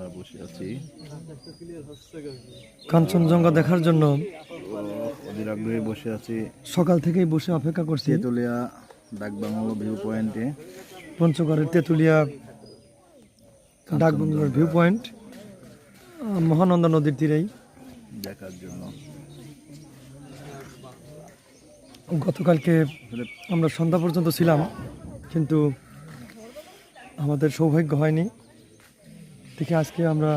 আমরা বসে আছি। কাঞ্চনজঙ্ঘা দেখার জন্য অধীর আগ্রহে বসে আছি। সকাল থেকেই বসে অপেক্ষা করছি। তেতুলিয়া ডাকবাংলো ভিউ পয়েন্টে পঞ্চগড়ের তেঁতুলিয়া ডাকবাংলোর ভিউ পয়েন্ট মহানন্দা নদীর তীরেই। দেখার জন্য। গতকালকে আমরা সন্ধ্যা পর্যন্ত ছিলাম কিন্তু আমাদের সৌভাগ্য হয়নি। দেখে আজকে আমরা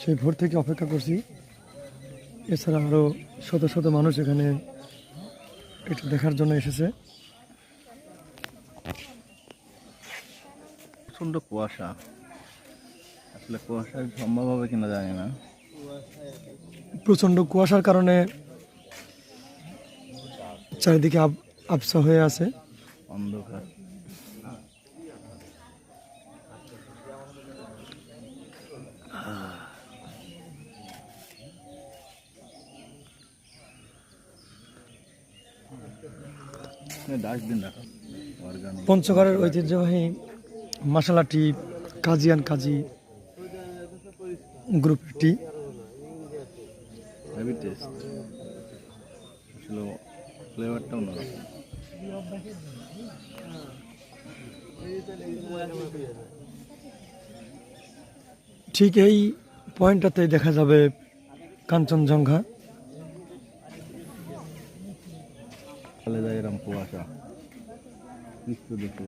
সেই ভোর থেকে অপেক্ষা করছি। এছাড়া আরও শত শত মানুষ এখানে এটা দেখার জন্য এসেছে। প্রচণ্ড কুয়াশা। আসলে কুয়াশা সম্ভব হবে কিনা জানি না। প্রচণ্ড কুয়াশার কারণে চারিদিকে আব আবসা হয়ে আছে। অন্ধকার। পঞ্চগড়ের ঐতিহ্যবাহী মশালাটি কাজিয়ান কাজী গ্রুপের টি। হেভি টেস্ট আসলে ফ্লেভারটা অন্যরকম ঠিক এই পয়েন্টটাতেই দেখা যাবে কাঞ্চনজঙ্ঘা। ফলে যায় এরকম কুয়াশা দৃশ্য দেখে